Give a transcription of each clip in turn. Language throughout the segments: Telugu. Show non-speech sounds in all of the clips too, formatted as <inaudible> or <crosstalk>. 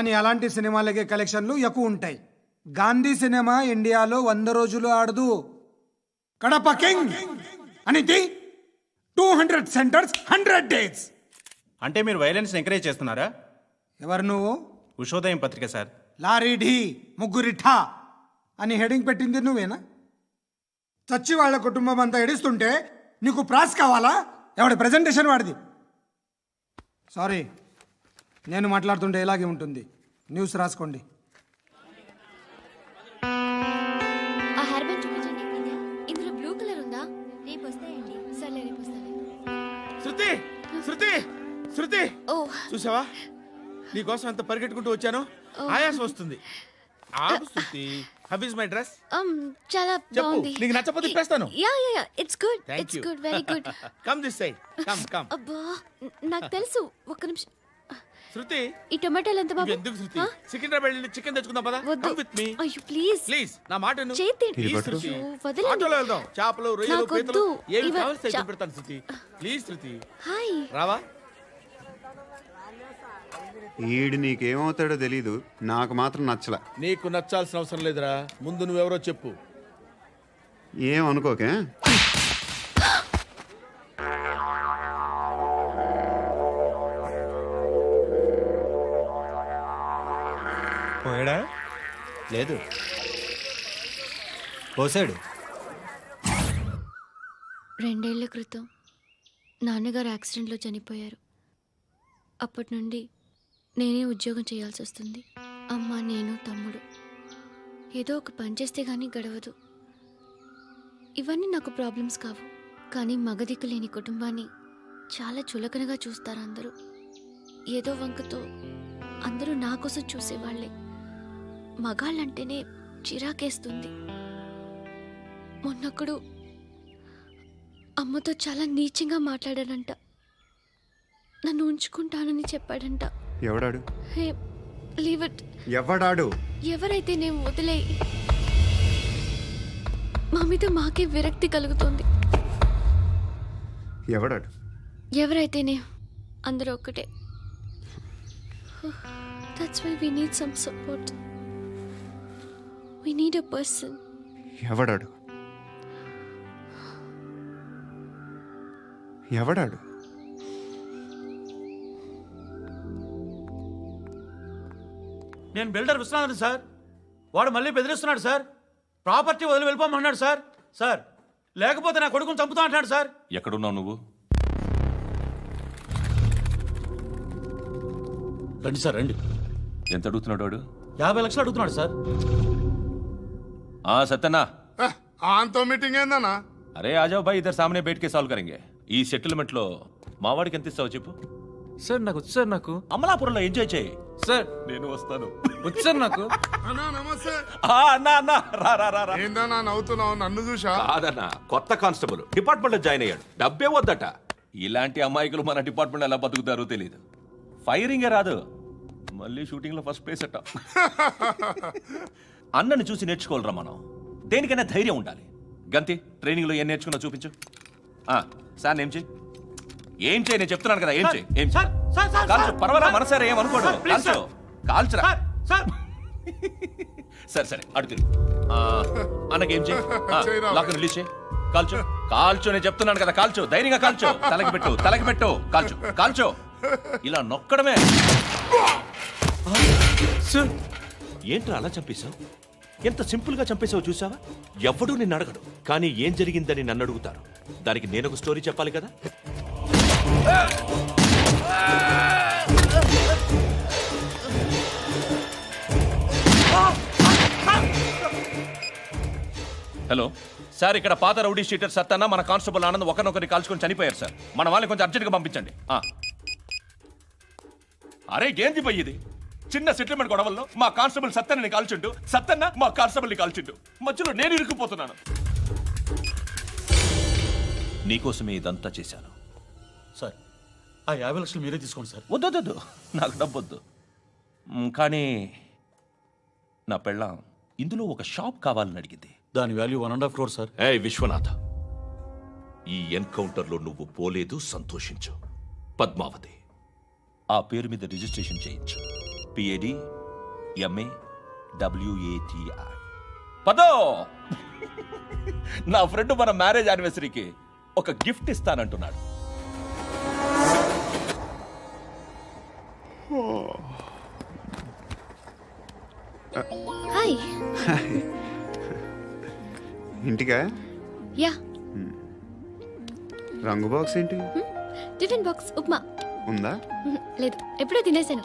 కానీ అలాంటి సినిమాలకే కలెక్షన్లు ఎక్కువ ఉంటాయి. గాంధీ సినిమా ఇండియాలో వంద రోజులు ఆడదు. కడప కింగ్! అనేది two hundred centres hundred days! అంటే మీరు వైలెన్స్ ఎంకరేజ్ చేస్తున్నారా? ఎవరు నువ్వు? ఉషోదయం పత్రిక సార్. లారీ ఢీ ముగ్గురి ఠా! అని హెడింగ్ పెట్టింది నువ్వేనా? చచ్చి వాళ్ళ కుటుంబం అంతా ఎడుస్తుంటే నీకు ప్రాస్ కావాలా? ఎవడి ప్రజెంటేషన్ వాడిది? సారీ నేను మాట్లాడుతుంటే ఇలాగే ఉంటుంది. న్యూస్ రాసుకోండి. ఆ హెయిర్ బ్యాండ్ చూపించండి ఇందులో బ్లూ కలర్ ఉందా? రేపు వస్తాయండి. సర్లే రేపు వస్తాను. శృతి! శృతి! శృతి! ఓ. చూసావా? నీకోసం ఎంత పరిగెట్టుకుంటూ వచ్చాను? ఆయాసం వస్తుంది. ఆగు Shruti. How is my dress. um చాలా చెప్పు. బాగుంది. నీకు నచ్చకపోతే తిప్పేస్తాను. Yeah yeah yeah. It's good Thank it's you. Good very good come this side come come అబ్బా న- నాకు తెలుసు. ఒక్క నిమిషం. శృతి! ఈ టొమాటోలు ఎంత బాబు? ఎందుకు శృతి? సికింద్రాబాద్ వెళ్ళి చికెన్ తెచ్చుకుందాం పదా. వద్దు. Come with me. అయ్యో ప్లీజ్. ప్లీజ్ నా మాట విను. చేతి శృతి. ఆటోలో వెళ్దాం. చేపలు రొయ్యలు పీతలు. ఏమి కావాలి చా- పెడతాను శృతి. Please Shruti. హాయ్. రావా? ఈడు నీకేమవుతాడో తెలీదు. నాకు మాత్రం నచ్చల. నీకు నచ్చాల్సిన అవసరం లేదురా. ముందు నువ్వెవరో చెప్పు. ఏం లేదు. పోసాడు. రెండేళ్ళ క్రితం నాన్నగారు యాక్సిడెంట్లో చనిపోయారు. అప్పటి నుండి నేనే ఉద్యోగం చేయాల్సి వస్తుంది. అమ్మ నేను తమ్ముడు. ఏదో ఒక పని చేస్తే కానీ గడవదు. ఇవన్నీ నాకు ప్రాబ్లమ్స్ కావు. కానీ మగదిక్కు లేని కుటుంబాన్ని చాలా చులకనగా చూస్తారు అందరూ. ఏదో వంకతో అందరూ నా కోసం చూసేవాళ్ళే. మగాళ్ళంటేనే చిరాకేస్తుంది. మొన్నప్పుడు అమ్మతో చాలా నీచంగా మాట్లాడాడంట. నన్ను ఉంచుకుంటానని చెప్పాడంట. ఎవడాడు? Hey leave it. ఎవడాడు? ఎవరైతే నేను వదిలే మా మీద మాకే విరక్తి కలుగుతుంది. ఎవడాడు? ఎవరైతేనే అందరూ ఒక్కటే. That's why we need some support we need a person ఎవడాడు? ఎవడాడు? నేను బిల్డర్ విశ్వనాథన్ సార్. వాడు మళ్ళీ బెదిరిస్తున్నాడు సార్. ప్రాపర్టీ వదిలి వెళ్ళిపోమన్నాడు సార్. సార్ లేకపోతే నా కొడుకుని చంపుతా అంటున్నాడు సార్. ఎక్కడున్నావు నువ్వు? రండి సార్ రండి. ఎంత అడుగుతున్నాడు వాడు? యాభై లక్షలు అడుగుతున్నాడు సార్. ఆ సత్యన్నా. ఆంతో మీటింగ్ ఏందన్నా? అరే ఆజావ్ భాయ్ ఇద్దరు సామనే బయటకే సాల్వ్ కరెంగే. ఈ సెటిల్మెంట్లో మావాడికి ఎంత ఇస్తావు చెప్పు. సార్ నాకు వచ్చు సార్ నాకు. అమలాపురంలో ఎంజాయ్ చేయి. సార్. నేను వస్తాను. వచ్చు సార్ నాకు. అన్నా నమస్తే. ఆ, అన్నా అన్నా. రా రా రా రా. ఏందన్నా నవ్వుతున్నావు? నన్ను చూసా కాదన్నా కొత్త కానిస్టేబుల్. డిపార్ట్మెంట్లో జాయిన్ అయ్యాడు. డబ్బే వద్దట. ఇలాంటి అమాయకులు మన డిపార్ట్మెంట్ ఎలా బతుకుతారో తెలియదు ఫైరింగే రాదు. మళ్ళీ షూటింగ్లో ఫస్ట్ ప్లేస్ అట్ట అన్నని చూసి నేర్చుకోవాలరా మనం? దేనికైనా ధైర్యం ఉండాలి. గంతి ట్రైనింగ్లో ఏం నేర్చుకున్నా చూపించు. ఆ, సార్ ఏం చేయి ఏం చేయి నేను చెప్తున్నాను కదా ఏం చేయి ఏం చేయి పర్వాలా సార్, మనసారా ఏం అనుకోడు. కాల్చు. కాల్చురా? Sir sir. సరే సరే అడు తిరుగు. ఆ, అన్నకేం చేయి. లాక్ రిలీజ్ చేయి కాల్చు. కాల్చు నేను చెప్తున్నాను కదా కాల్చు. ధైర్యంగా కాల్చు. తలకి పెట్టు తలకి పెట్టు. కాల్చు కాల్చు. ఇలా నొక్కడమే. ఏంట్రా అలా చంపేశావు? ఎంత సింపుల్గా చంపేసావు చూసావా ఎవడూ నిన్ను అడగడు కానీ ఏం జరిగిందని నన్ను అడుగుతారు. దానికి నేను ఒక స్టోరీ చెప్పాలి కదా? హలో. సార్ ఇక్కడ పాత రౌడీ షీటర్ సత్తన్న మన కానిస్టేబుల్ ఆనంద్ ఒకరినొకరిని కాల్చుకొని చనిపోయారు సార్. మన వాళ్ళని కొంచెం అర్జెంట్గా పంపించండి. అరే ఏంది పోయి ఇది? చిన్న సెటిల్మెంట్ గొడవల్లో మా కానిస్టేబుల్ సత్తన్నని కాల్చుంటూ సత్తన్న మా కానిస్టేబుల్ని కాల్చుంటూ మధ్యలో నేను ఇరుక్కుపోతున్నాను. నీకోసమే ఇదంతా చేశాను. సార్ ఆ యాభై లక్షలు మీరే తీసుకోండి సార్. వద్దొద్దు నాకు డబ్బొద్దు. కానీ నా పెళ్ళాం ఇందులో ఒక షాప్ కావాలని అడిగింది. దాని value one and half crore sir. ఏ విశ్వనాథ. ఈ ఎన్కౌంటర్లో నువ్వు పోలేదు సంతోషించు. పద్మావతి. ఆ పేరు మీద రిజిస్ట్రేషన్ చేయించు. పిఏడి ఎంఏ డబ్ల్యూఏటిఐ పదో! <laughs> నా ఫ్రెండ్ మన మ్యారేజ్ యానివర్సరీకి ఒక గిఫ్ట్ ఇస్తానంటున్నాడు. హాయ్ ఇంటికా? యా రంగు బాక్స్ ఏంటి? Tiffin box upma. ఉందా? మ్మ్, లేదు ఎప్పుడో తినేసాను.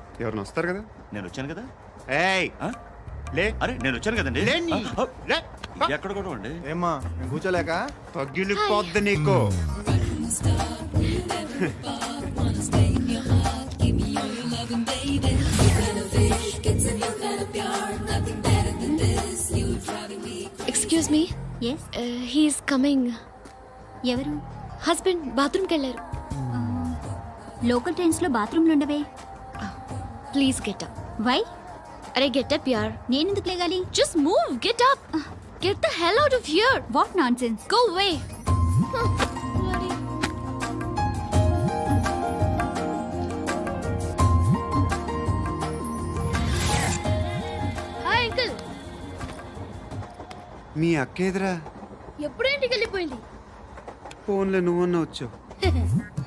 ఎవరైనా వస్తారు కదా? నేను వచ్చాను కదా? ఏయ్? లే! అరే నేను వచ్చాను కదండి. ఎక్కడ కూడా అండి ఏమ్మా నేను కూర్చోలేక? పగిలిపోద్ది నీకు. Excuse me yes he's coming ఎవరు? హస్బెండ్ బాత్రూమ్కి వెళ్ళారు. లోకల్ ట్రైన్స్లో బాత్రూమ్లు ఉండవే. ప్లీజ్ గెట్ అప్ వై అరే గెట్ అప్ యార్ నేనెందుకు లేగాలి? Just move get up get the hell out of here what nonsense go way hi uncle మీ అక్క ఎదురా ఎప్పుడు ఇంటికి వెళ్ళిపోయింది ఫోన్లో నువ్వన్నా వచ్చావు. <laughs>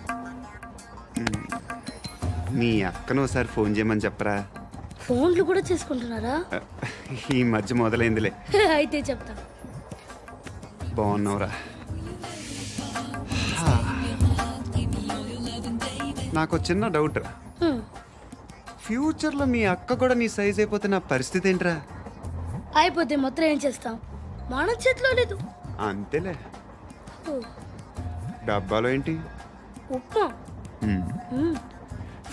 మీ అక్కను ఒకసారి ఫోన్ చేయమని చెప్పరా? ఫోన్లు కూడా చేసుకుంటున్నారా? ఈ మధ్య మొదలైందిలే. <laughs> అయితే చెప్తా. బాగున్నావురా. నాకు చిన్న డౌట్ రా. ఫ్యూచర్లో మీ అక్క కూడా నీ సైజ్ అయిపోతే నా పరిస్థితి ఏంట్రా? అయిపోతే మొత్తం ఏం చేస్తాం? మన చేతిలో లేదు. అంతేలే. డబ్బాలో ఏంటి? ఉప్మా.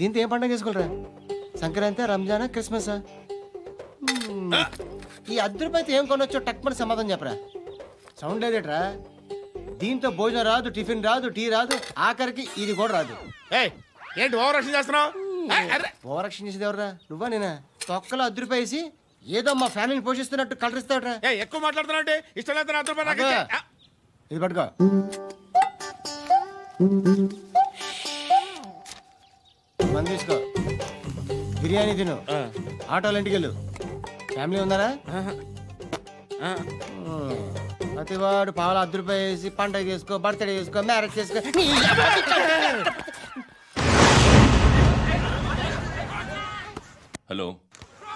దీంతో ఏం పండగ చేసుకోలేరా సంక్రాంతి రంజానా క్రిస్మసా. ఈ అర్ధ రూపాయలతో ఏం కొనొచ్చో టక్మని సమాధానం చెప్పరా? సౌండ్ లేదేట్రా? దీంతో భోజనం రాదు టిఫిన్ రాదు టీ రాదు ఆఖరికి ఇది కూడా రాదు. ఏంటి ఓవర్ రక్షణ చేస్తున్నావు. ఓవరక్షణ చేసేది ఎవరా నువ్వా నేనా? తొక్కలో అర్ధ రూపాయి వేసి ఏదో మా ఫ్యామిలీని పోషిస్తున్నట్టు కలరిస్తాడ్రా ఎక్కువ మాట్లాడుతున్నావు ఇష్టం లేదు ఇది పట్టుకో. మంది తీసుకో. బిర్యానీ తిను. ఆటోలు ఇంటికి వెళ్ళు. ఫ్యామిలీ ఉన్నారా ఉమ్. ప్రతివాడు పావులు అర్ధ రూపాయి వేసి పండగ చేసుకో బర్త్డే చేసుకో మ్యారేజ్ చేసుకో. హలో.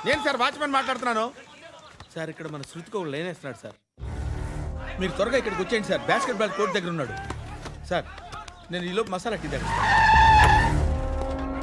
నేను సార్ వాచ్మెన్ మాట్లాడుతున్నాను. సార్ ఇక్కడ మన శృతికి ఒక లైన్ వేస్తున్నాడు సార్. మీరు త్వరగా ఇక్కడికి వచ్చేయండి సార్. బాస్కెట్ బాల్ కోర్ట్ దగ్గర ఉన్నాడు. సార్ నేను ఈలోపు మసాలా టీ దగ్గర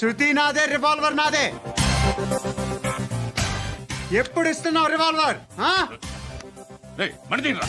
శృతి నాదే రివాల్వర్ నాదే ఎప్పుడు ఇస్తున్నావు రివాల్వర్ ఆ? రా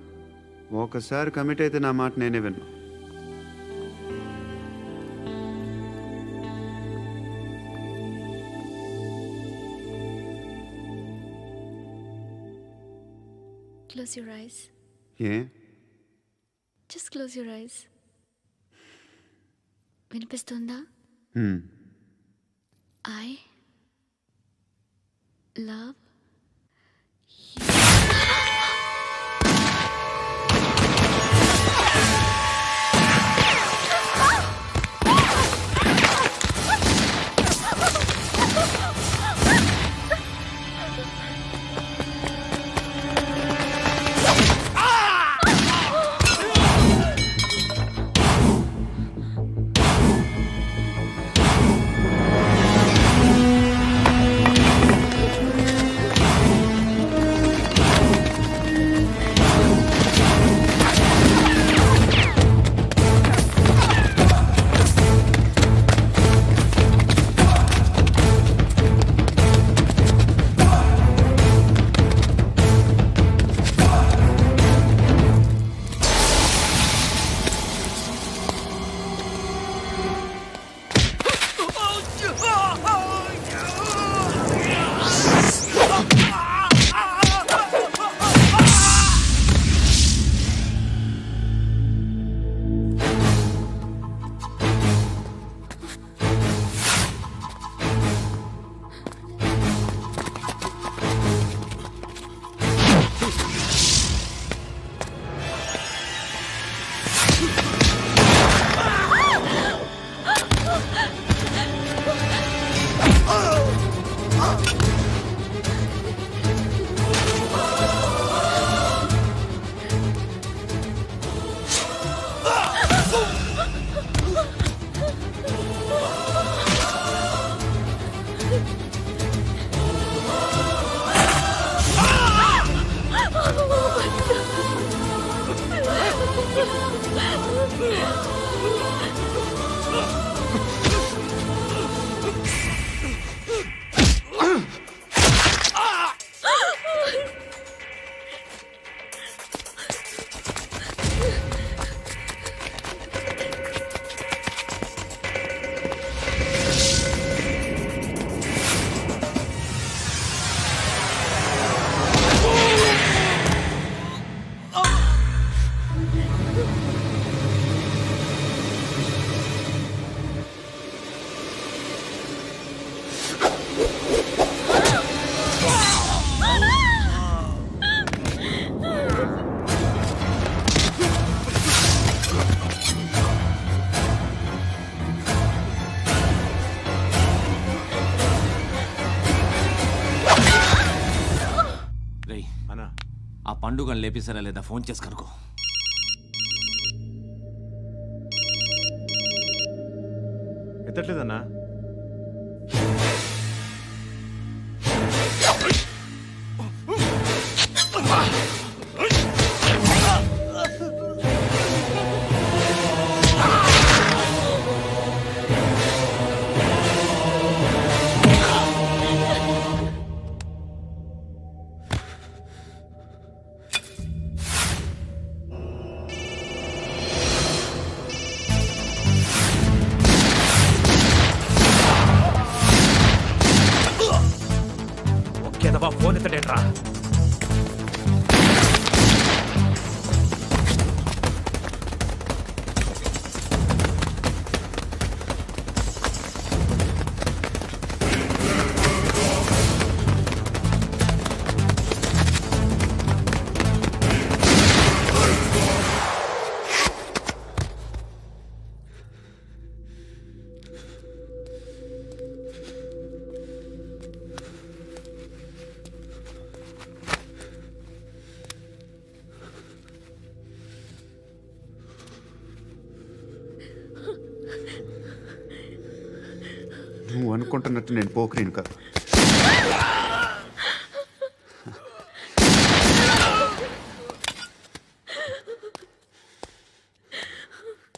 ఒకసారి కమిట్ అయితే నా మాట నేనే విన్నా. క్లోజ్ యువర్ ఐస్ ఏ? జస్ట్ క్లోజ్ యువర్ ఐస్ వినిపిస్తుందా? హ్మ్. ఐ లవ్ ఆ పండుగను లేపేసారా లేదా? ఫోన్ చేసి కనుకో నేను పోకరీని కాదు.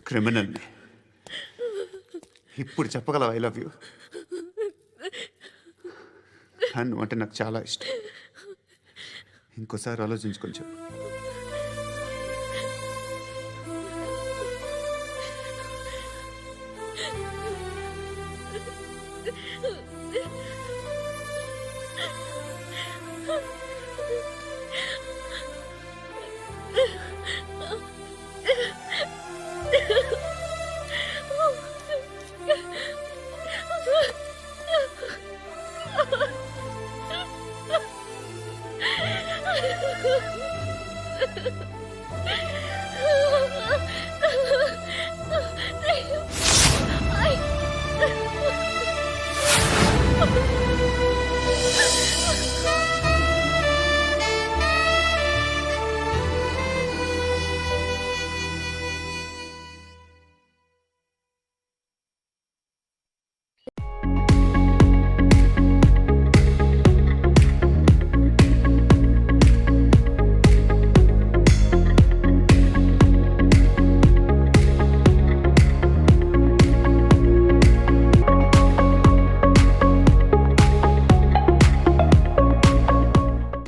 క్రిమినల్ని. ఇప్పుడు చెప్పగలవు ఐ లవ్ యూ నువ్వు అంటే నాకు చాలా ఇష్టం. ఇంకోసారి ఆలోచించుకొని చెప్పు.